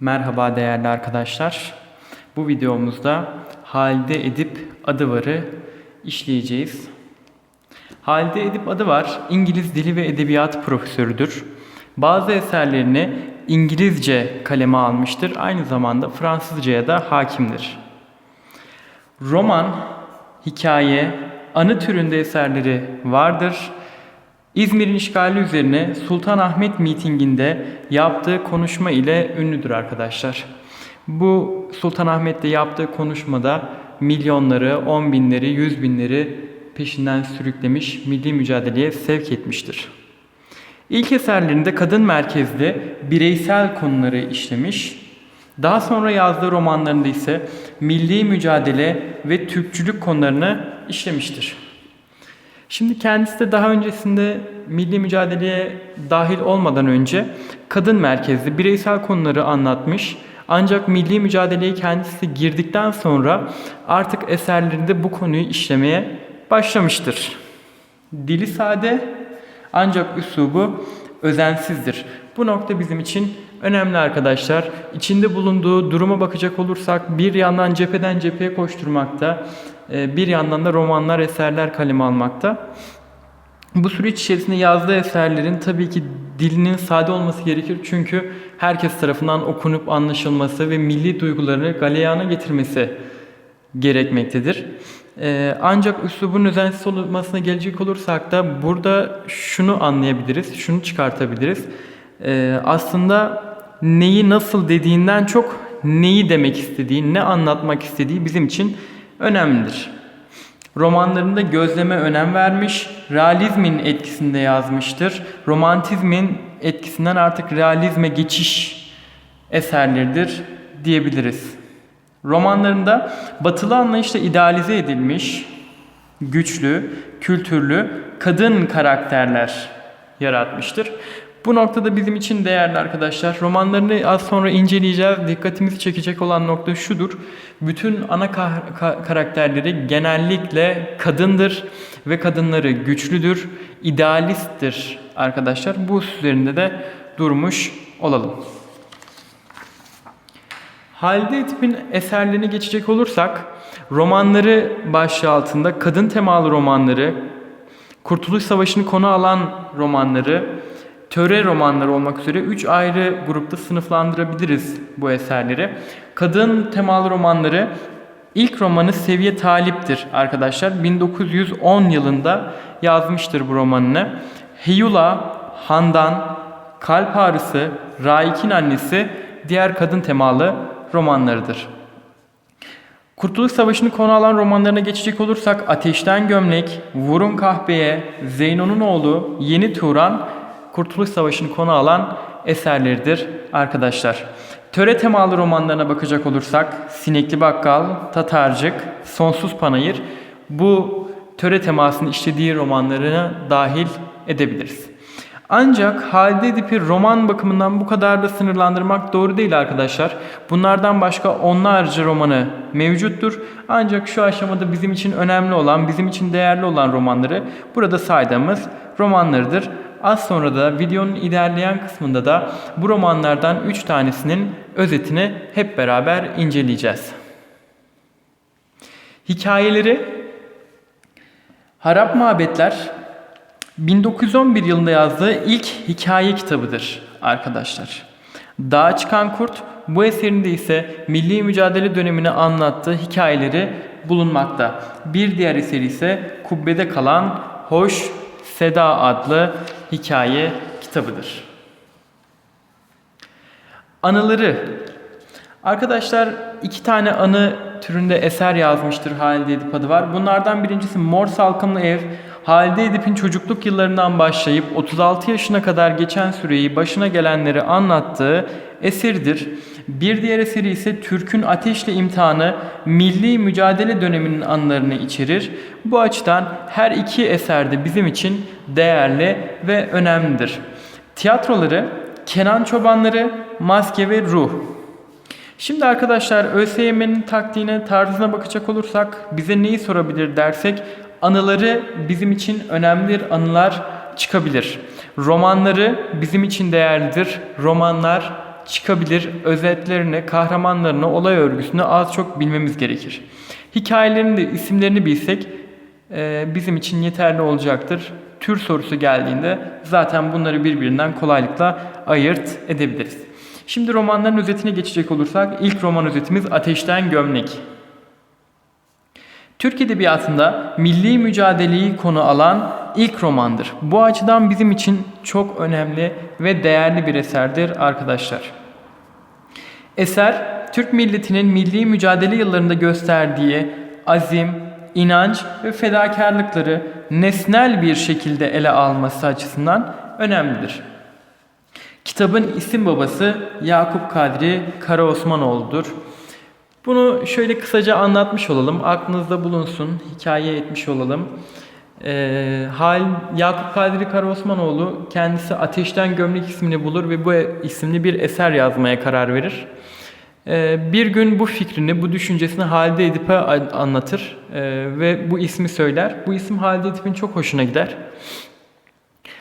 Merhaba değerli arkadaşlar. Bu videomuzda Halide Edip Adıvar'ı işleyeceğiz. Halide Edip Adıvar İngiliz Dili ve Edebiyat profesörüdür. Bazı eserlerini İngilizce kaleme almıştır. Aynı zamanda Fransızcaya da hakimdir. Roman, hikaye, anı türünde eserleri vardır. İzmir'in işgali üzerine Sultanahmet mitinginde yaptığı konuşma ile ünlüdür arkadaşlar. Bu Sultanahmet'te yaptığı konuşmada milyonları, on binleri, yüz binleri peşinden sürüklemiş, milli mücadeleye sevk etmiştir. İlk eserlerinde kadın merkezli bireysel konuları işlemiş. Daha sonra yazdığı romanlarında ise milli mücadele ve Türkçülük konularını işlemiştir. Şimdi kendisi de daha öncesinde milli mücadeleye dahil olmadan önce kadın merkezli bireysel konuları anlatmış. Ancak milli mücadeleye kendisi girdikten sonra artık eserlerinde bu konuyu işlemeye başlamıştır. Dili sade ancak üslubu özensizdir. Bu nokta bizim için önemli arkadaşlar. İçinde bulunduğu duruma bakacak olursak bir yandan cepheden cepheye koşturmakta, bir yandan da romanlar, eserler kaleme almakta. Bu süreç içerisinde yazdığı eserlerin tabii ki dilinin sade olması gerekir. Çünkü herkes tarafından okunup anlaşılması ve milli duygularını galeyana getirmesi gerekmektedir. Ee, ancak üslubun özensiz olmasına gelecek olursak da burada şunu anlayabiliriz, şunu çıkartabiliriz. Ee, aslında neyi nasıl dediğinden çok neyi demek istediği, ne anlatmak istediği bizim için önemlidir. Romanlarında gözleme önem vermiş, realizmin etkisinde yazmıştır. Romantizmin etkisinden artık realizme geçiş eserleridir diyebiliriz. Romanlarında batılı anlayışla idealize edilmiş, güçlü, kültürlü kadın karakterler yaratmıştır. Bu noktada bizim için değerli arkadaşlar. Romanlarını az sonra inceleyeceğiz. Dikkatimizi çekecek olan nokta şudur. Bütün ana ka- ka- karakterleri genellikle kadındır ve kadınları güçlüdür, idealisttir arkadaşlar. Bu üzerinde de durmuş olalım. Halide Edip'in eserlerine geçecek olursak romanları başlığı altında kadın temalı romanları, Kurtuluş Savaşı'nı konu alan romanları, töre romanları olmak üzere 3 ayrı grupta sınıflandırabiliriz bu eserleri. Kadın temalı romanları ilk romanı Seviye Talip'tir arkadaşlar. 1910 yılında yazmıştır bu romanını. Heyula, Handan, Kalp Ağrısı, Raik'in Annesi diğer kadın temalı romanlarıdır. Kurtuluş Savaşı'nı konu alan romanlarına geçecek olursak Ateşten Gömlek, Vurun Kahpeye, Zeyno'nun oğlu, Yeni Turan Kurtuluş Savaşı'nı konu alan eserleridir arkadaşlar. Töre temalı romanlarına bakacak olursak Sinekli Bakkal, Tatarcık, Sonsuz Panayır bu töre temasını işlediği romanlarına dahil edebiliriz. Ancak Halide Edip'i roman bakımından bu kadar da sınırlandırmak doğru değil arkadaşlar. Bunlardan başka onlarca romanı mevcuttur. Ancak şu aşamada bizim için önemli olan, bizim için değerli olan romanları burada saydığımız romanlarıdır. Az sonra da videonun ilerleyen kısmında da bu romanlardan 3 tanesinin özetini hep beraber inceleyeceğiz. Hikayeleri Harap Mabetler 1911 yılında yazdığı ilk hikaye kitabıdır arkadaşlar. Dağa çıkan kurt bu eserinde ise milli mücadele dönemini anlattığı hikayeleri bulunmakta. Bir diğer eseri ise Kubbede kalan Hoş Seda adlı hikaye kitabıdır. Anıları Arkadaşlar iki tane anı türünde eser yazmıştır Halide Edip adı var. Bunlardan birincisi Mor Salkımlı Ev. Halide Edip'in çocukluk yıllarından başlayıp 36 yaşına kadar geçen süreyi başına gelenleri anlattığı eseridir. Bir diğer eseri ise Türk'ün Ateşle İmtihanı milli mücadele döneminin anılarını içerir. Bu açıdan her iki eser de bizim için değerli ve önemlidir. Tiyatroları Kenan Çobanları, Maske ve Ruh. Şimdi arkadaşlar ÖSYM'nin taktiğine, tarzına bakacak olursak bize neyi sorabilir dersek anıları bizim için önemlidir, anılar çıkabilir. Romanları bizim için değerlidir, romanlar çıkabilir. Özetlerini, kahramanlarını, olay örgüsünü az çok bilmemiz gerekir. Hikayelerini de isimlerini bilsek e, bizim için yeterli olacaktır. Tür sorusu geldiğinde zaten bunları birbirinden kolaylıkla ayırt edebiliriz. Şimdi romanların özetine geçecek olursak ilk roman özetimiz Ateşten Gömlek. Türk Edebiyatı'nda milli mücadeleyi konu alan ilk romandır. Bu açıdan bizim için çok önemli ve değerli bir eserdir arkadaşlar. Eser, Türk milletinin milli mücadele yıllarında gösterdiği azim, inanç ve fedakarlıkları nesnel bir şekilde ele alması açısından önemlidir. Kitabın isim babası Yakup Kadri Karaosmanoğlu'dur. Bunu şöyle kısaca anlatmış olalım. Aklınızda bulunsun. Hikaye etmiş olalım. Ee, Hal Yakup Kadri Karaosmanoğlu kendisi Ateşten Gömlek ismini bulur ve bu isimli bir eser yazmaya karar verir. Ee, bir gün bu fikrini, bu düşüncesini Halide Edip'e anlatır ee, ve bu ismi söyler. Bu isim Halide Edip'in çok hoşuna gider.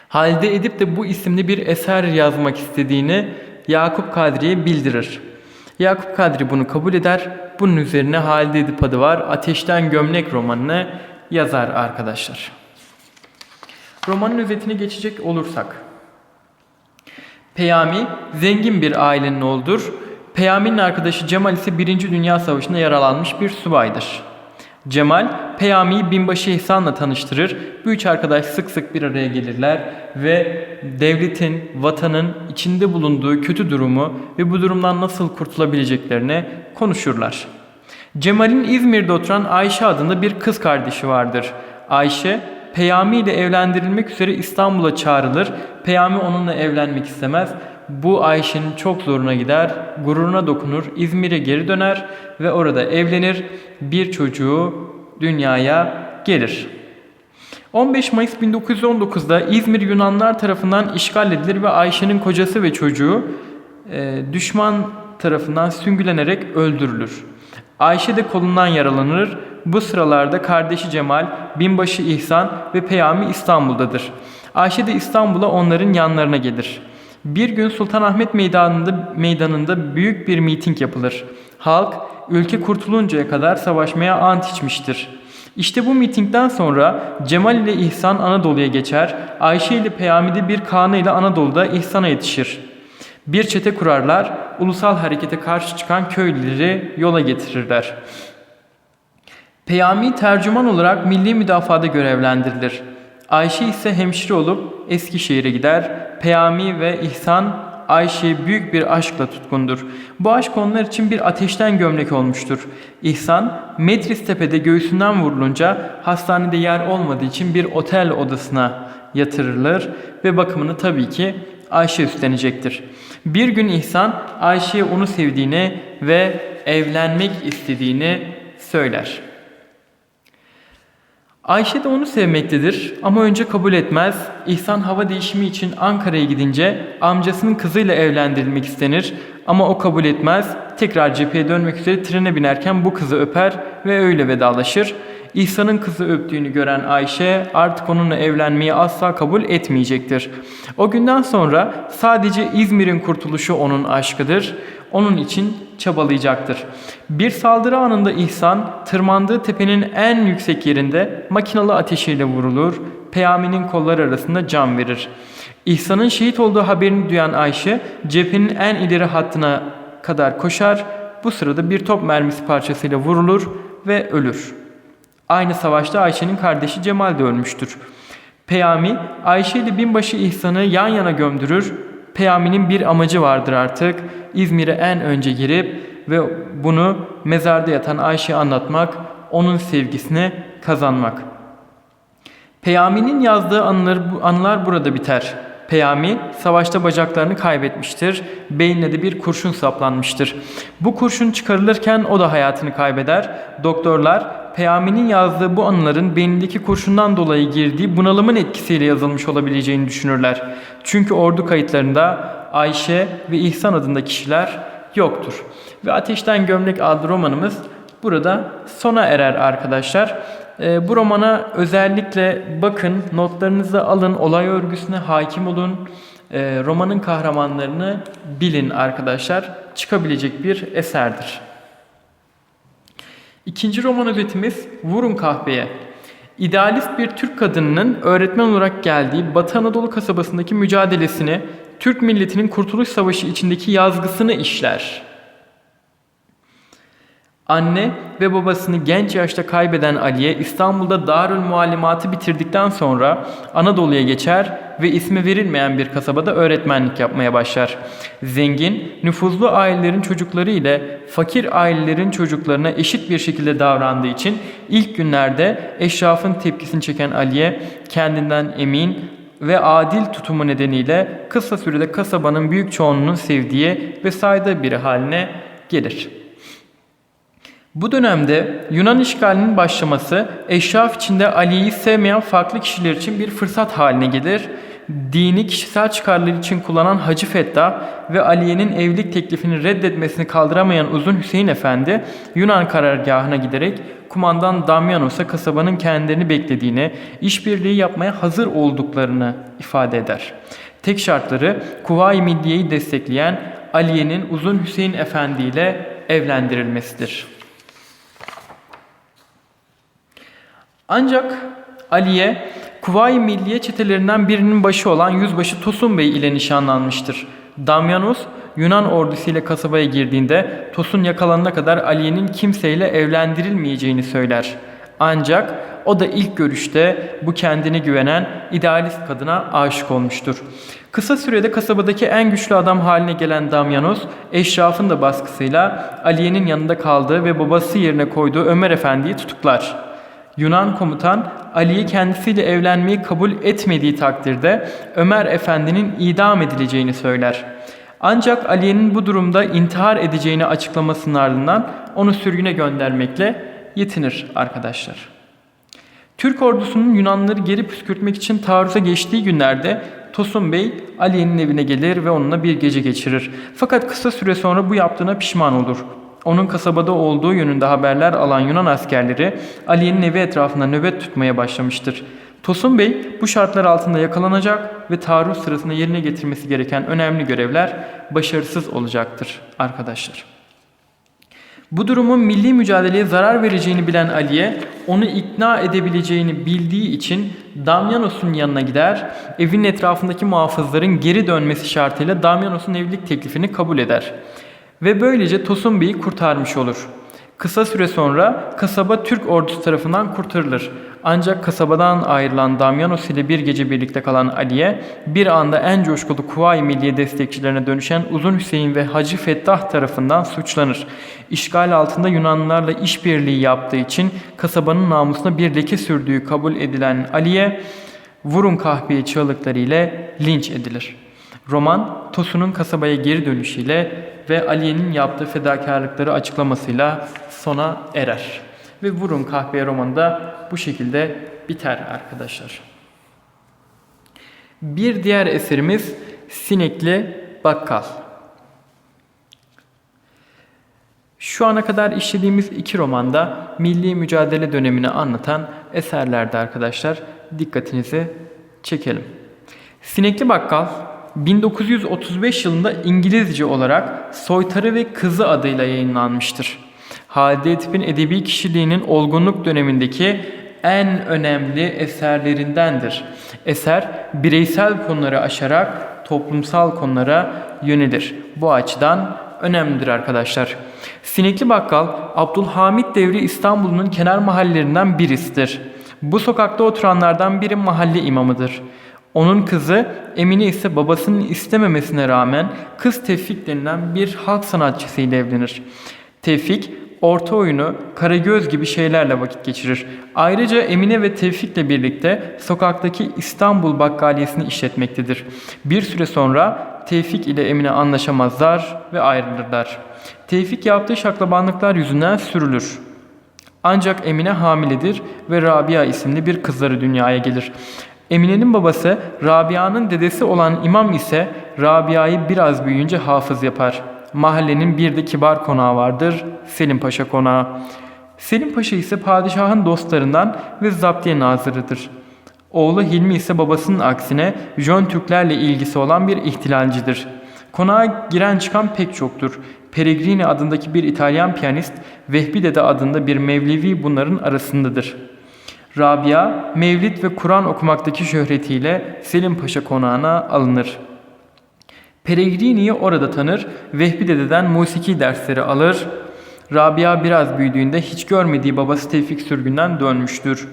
Halide Edip de bu isimli bir eser yazmak istediğini Yakup Kadri'ye bildirir. Yakup Kadri bunu kabul eder. Bunun üzerine Halide Edip adı var. Ateşten Gömlek romanını yazar arkadaşlar. Romanın özetine geçecek olursak. Peyami zengin bir ailenin oğludur. Peyami'nin arkadaşı Cemal ise 1. Dünya Savaşı'nda yaralanmış bir subaydır. Cemal, Peyami'yi binbaşı İhsan'la tanıştırır. Bu üç arkadaş sık sık bir araya gelirler ve devletin, vatanın içinde bulunduğu kötü durumu ve bu durumdan nasıl kurtulabileceklerini konuşurlar. Cemal'in İzmir'de oturan Ayşe adında bir kız kardeşi vardır. Ayşe, Peyami ile evlendirilmek üzere İstanbul'a çağrılır. Peyami onunla evlenmek istemez. Bu Ayşe'nin çok zoruna gider, gururuna dokunur, İzmir'e geri döner ve orada evlenir. Bir çocuğu dünyaya gelir. 15 Mayıs 1919'da İzmir Yunanlar tarafından işgal edilir ve Ayşe'nin kocası ve çocuğu e, düşman tarafından süngülenerek öldürülür. Ayşe de kolundan yaralanır. Bu sıralarda kardeşi Cemal, binbaşı İhsan ve Peyami İstanbul'dadır. Ayşe de İstanbul'a onların yanlarına gelir. Bir gün Sultanahmet Meydanı'nda, meydanında büyük bir miting yapılır. Halk ülke kurtuluncaya kadar savaşmaya ant içmiştir. İşte bu mitingden sonra Cemal ile İhsan Anadolu'ya geçer, Ayşe ile Peyami de bir kanı ile Anadolu'da İhsan'a yetişir. Bir çete kurarlar, ulusal harekete karşı çıkan köylüleri yola getirirler. Peyami tercüman olarak milli müdafada görevlendirilir. Ayşe ise hemşire olup Eskişehir'e gider. Peyami ve İhsan Ayşe'ye büyük bir aşkla tutkundur. Bu aşk onlar için bir ateşten gömlek olmuştur. İhsan, Metris Tepe'de göğsünden vurulunca hastanede yer olmadığı için bir otel odasına yatırılır ve bakımını tabii ki Ayşe üstlenecektir. Bir gün İhsan Ayşe'ye onu sevdiğini ve evlenmek istediğini söyler. Ayşe de onu sevmektedir ama önce kabul etmez. İhsan hava değişimi için Ankara'ya gidince amcasının kızıyla evlendirilmek istenir ama o kabul etmez. Tekrar cepheye dönmek üzere trene binerken bu kızı öper ve öyle vedalaşır. İhsan'ın kızı öptüğünü gören Ayşe artık onunla evlenmeyi asla kabul etmeyecektir. O günden sonra sadece İzmir'in kurtuluşu onun aşkıdır. Onun için çabalayacaktır. Bir saldırı anında İhsan tırmandığı tepenin en yüksek yerinde makinalı ateşiyle vurulur. Peyami'nin kolları arasında can verir. İhsan'ın şehit olduğu haberini duyan Ayşe cephenin en ileri hattına kadar koşar. Bu sırada bir top mermisi parçasıyla vurulur ve ölür. Aynı savaşta Ayşe'nin kardeşi Cemal de ölmüştür. Peyami Ayşe ile binbaşı İhsan'ı yan yana gömdürür. Peyami'nin bir amacı vardır artık. İzmir'e en önce girip ve bunu mezarda yatan Ayşe'ye anlatmak, onun sevgisini kazanmak. Peyami'nin yazdığı anılar, anılar burada biter. Peyami savaşta bacaklarını kaybetmiştir. Beynine de bir kurşun saplanmıştır. Bu kurşun çıkarılırken o da hayatını kaybeder. Doktorlar Peyami'nin yazdığı bu anıların beynindeki kurşundan dolayı girdiği bunalımın etkisiyle yazılmış olabileceğini düşünürler. Çünkü ordu kayıtlarında Ayşe ve İhsan adında kişiler yoktur. Ve Ateşten Gömlek adlı romanımız burada sona erer arkadaşlar. E, bu romana özellikle bakın, notlarınızı alın, olay örgüsüne hakim olun. e, romanın kahramanlarını bilin arkadaşlar. Çıkabilecek bir eserdir. İkinci roman özetimiz Vurun Kahveye. İdealist bir Türk kadınının öğretmen olarak geldiği Batı Anadolu kasabasındaki mücadelesini, Türk milletinin Kurtuluş Savaşı içindeki yazgısını işler. Anne ve babasını genç yaşta kaybeden Aliye İstanbul'da Darül Muallimat'ı bitirdikten sonra Anadolu'ya geçer ve ismi verilmeyen bir kasabada öğretmenlik yapmaya başlar. Zengin, nüfuzlu ailelerin çocukları ile fakir ailelerin çocuklarına eşit bir şekilde davrandığı için ilk günlerde eşrafın tepkisini çeken Aliye kendinden emin ve adil tutumu nedeniyle kısa sürede kasabanın büyük çoğunluğunun sevdiği ve saydığı biri haline gelir. Bu dönemde Yunan işgalinin başlaması eşraf içinde Ali'yi sevmeyen farklı kişiler için bir fırsat haline gelir. Dini kişisel çıkarları için kullanan Hacı Fettah ve Aliye'nin evlilik teklifini reddetmesini kaldıramayan Uzun Hüseyin Efendi Yunan karargahına giderek kumandan Damyanos'a kasabanın kendilerini beklediğini, işbirliği yapmaya hazır olduklarını ifade eder. Tek şartları Kuvayi Milliye'yi destekleyen Aliye'nin Uzun Hüseyin Efendi ile evlendirilmesidir. Ancak Aliye, Kuvayi Milliye çetelerinden birinin başı olan Yüzbaşı Tosun Bey ile nişanlanmıştır. Damyanus, Yunan ordusuyla kasabaya girdiğinde Tosun yakalanana kadar Aliye'nin kimseyle evlendirilmeyeceğini söyler. Ancak o da ilk görüşte bu kendine güvenen idealist kadına aşık olmuştur. Kısa sürede kasabadaki en güçlü adam haline gelen Damyanus, eşrafın da baskısıyla Aliye'nin yanında kaldığı ve babası yerine koyduğu Ömer Efendi'yi tutuklar. Yunan komutan Ali'yi kendisiyle evlenmeyi kabul etmediği takdirde Ömer Efendi'nin idam edileceğini söyler. Ancak Ali'nin bu durumda intihar edeceğini açıklamasının ardından onu sürgüne göndermekle yetinir arkadaşlar. Türk ordusunun Yunanlıları geri püskürtmek için taarruza geçtiği günlerde Tosun Bey Ali'nin evine gelir ve onunla bir gece geçirir. Fakat kısa süre sonra bu yaptığına pişman olur. Onun kasabada olduğu yönünde haberler alan Yunan askerleri Ali'nin evi etrafında nöbet tutmaya başlamıştır. Tosun Bey bu şartlar altında yakalanacak ve taarruz sırasında yerine getirmesi gereken önemli görevler başarısız olacaktır arkadaşlar. Bu durumun milli mücadeleye zarar vereceğini bilen Ali'ye onu ikna edebileceğini bildiği için Damyanos'un yanına gider, evin etrafındaki muhafızların geri dönmesi şartıyla Damyanos'un evlilik teklifini kabul eder ve böylece Tosun Bey'i kurtarmış olur. Kısa süre sonra kasaba Türk ordusu tarafından kurtarılır. Ancak kasabadan ayrılan Damyanos ile bir gece birlikte kalan Ali'ye bir anda en coşkulu Kuvayi Milliye destekçilerine dönüşen Uzun Hüseyin ve Hacı Fettah tarafından suçlanır. İşgal altında Yunanlılarla işbirliği yaptığı için kasabanın namusuna bir leke sürdüğü kabul edilen Ali'ye vurun kahveye çığlıkları ile linç edilir. Roman, Tosun'un kasabaya geri dönüşüyle ve Aliye'nin yaptığı fedakarlıkları açıklamasıyla sona erer. Ve Vurun Kahveye romanı da bu şekilde biter arkadaşlar. Bir diğer eserimiz Sinekli Bakkal. Şu ana kadar işlediğimiz iki romanda milli mücadele dönemini anlatan eserlerde arkadaşlar dikkatinizi çekelim. Sinekli Bakkal 1935 yılında İngilizce olarak Soytarı ve Kızı adıyla yayınlanmıştır. Halide Edip'in edebi kişiliğinin olgunluk dönemindeki en önemli eserlerindendir. Eser bireysel konuları aşarak toplumsal konulara yönelir. Bu açıdan önemlidir arkadaşlar. Sinekli Bakkal Abdülhamit devri İstanbul'un kenar mahallelerinden birisidir. Bu sokakta oturanlardan biri mahalle imamıdır. Onun kızı Emine ise babasının istememesine rağmen kız Tevfik denilen bir halk sanatçısıyla evlenir. Tevfik orta oyunu, karagöz gibi şeylerle vakit geçirir. Ayrıca Emine ve Tevfik'le birlikte sokaktaki İstanbul Bakkaliyesini işletmektedir. Bir süre sonra Tevfik ile Emine anlaşamazlar ve ayrılırlar. Tevfik yaptığı şaklabanlıklar yüzünden sürülür. Ancak Emine hamiledir ve Rabia isimli bir kızları dünyaya gelir. Emine'nin babası Rabia'nın dedesi olan imam ise Rabia'yı biraz büyüyünce hafız yapar. Mahallenin bir de kibar konağı vardır, Selim Paşa konağı. Selim Paşa ise padişahın dostlarından ve zaptiye nazırıdır. Oğlu Hilmi ise babasının aksine Jön Türklerle ilgisi olan bir ihtilalcidir. Konağa giren çıkan pek çoktur. Peregrini adındaki bir İtalyan piyanist, Vehbi Dede adında bir Mevlevi bunların arasındadır. Rabia, Mevlid ve Kur'an okumaktaki şöhretiyle Selim Paşa konağına alınır. Peregrini'yi orada tanır, Vehbi Dede'den musiki dersleri alır. Rabia biraz büyüdüğünde hiç görmediği babası Tevfik sürgünden dönmüştür.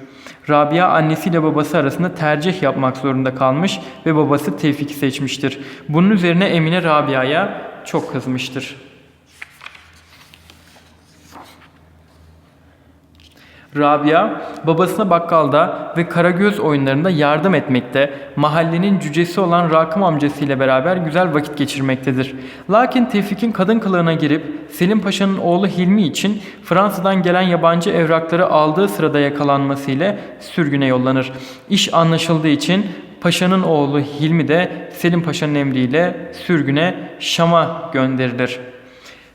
Rabia annesiyle babası arasında tercih yapmak zorunda kalmış ve babası Tevfik'i seçmiştir. Bunun üzerine Emine Rabia'ya çok kızmıştır. Rabia babasına bakkalda ve Karagöz oyunlarında yardım etmekte, mahallenin cücesi olan Rakım amcasıyla beraber güzel vakit geçirmektedir. Lakin Tevfik'in kadın kılığına girip Selim Paşa'nın oğlu Hilmi için Fransa'dan gelen yabancı evrakları aldığı sırada yakalanmasıyla sürgüne yollanır. İş anlaşıldığı için Paşa'nın oğlu Hilmi de Selim Paşa'nın emriyle sürgüne Şam'a gönderilir.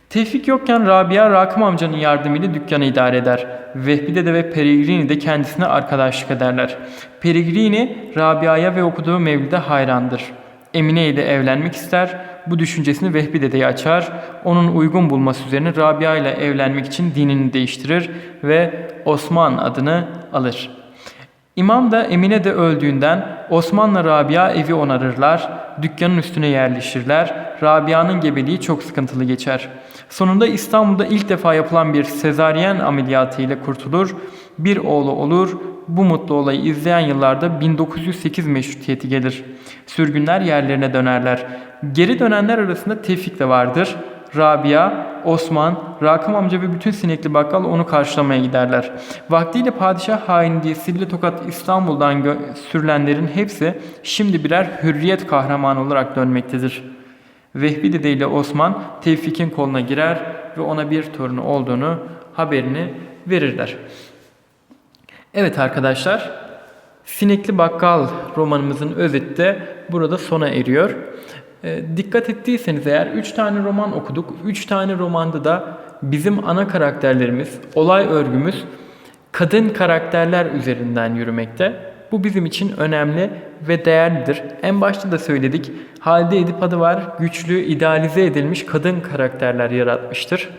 Tevfik yokken Rabia Rakım amcanın yardımıyla dükkanı idare eder. Vehbi Dede ve Peregrini de kendisine arkadaşlık ederler. Peregrini Rabia'ya ve okuduğu mevlide hayrandır. Emine ile evlenmek ister. Bu düşüncesini Vehbi Dede'ye açar. Onun uygun bulması üzerine Rabia ile evlenmek için dinini değiştirir ve Osman adını alır. İmam da Emine de öldüğünden Osman'la Rabia evi onarırlar, dükkanın üstüne yerleşirler. Rabia'nın gebeliği çok sıkıntılı geçer. Sonunda İstanbul'da ilk defa yapılan bir sezaryen ameliyatı ile kurtulur. Bir oğlu olur. Bu mutlu olayı izleyen yıllarda 1908 meşrutiyeti gelir. Sürgünler yerlerine dönerler. Geri dönenler arasında Tevfik de vardır. Rabia, Osman, Rakım amca ve bütün sinekli bakkal onu karşılamaya giderler. Vaktiyle padişah haini diye Sivri Tokat İstanbul'dan sürülenlerin hepsi şimdi birer hürriyet kahramanı olarak dönmektedir. Vehbi Dede ile Osman Tevfik'in koluna girer ve ona bir torunu olduğunu haberini verirler. Evet arkadaşlar, Sinekli Bakkal romanımızın özeti de burada sona eriyor. E, dikkat ettiyseniz eğer 3 tane roman okuduk. 3 tane romanda da bizim ana karakterlerimiz, olay örgümüz kadın karakterler üzerinden yürümekte. Bu bizim için önemli ve değerlidir. En başta da söyledik. Halide Edip adı var. Güçlü, idealize edilmiş kadın karakterler yaratmıştır.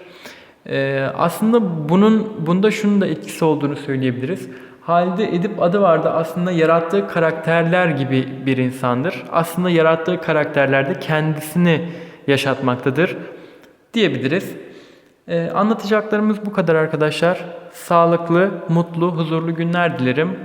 Ee, aslında bunun bunda şunun da etkisi olduğunu söyleyebiliriz. Halide Edip adı vardı aslında yarattığı karakterler gibi bir insandır. Aslında yarattığı karakterlerde kendisini yaşatmaktadır diyebiliriz. Ee, anlatacaklarımız bu kadar arkadaşlar. Sağlıklı, mutlu, huzurlu günler dilerim.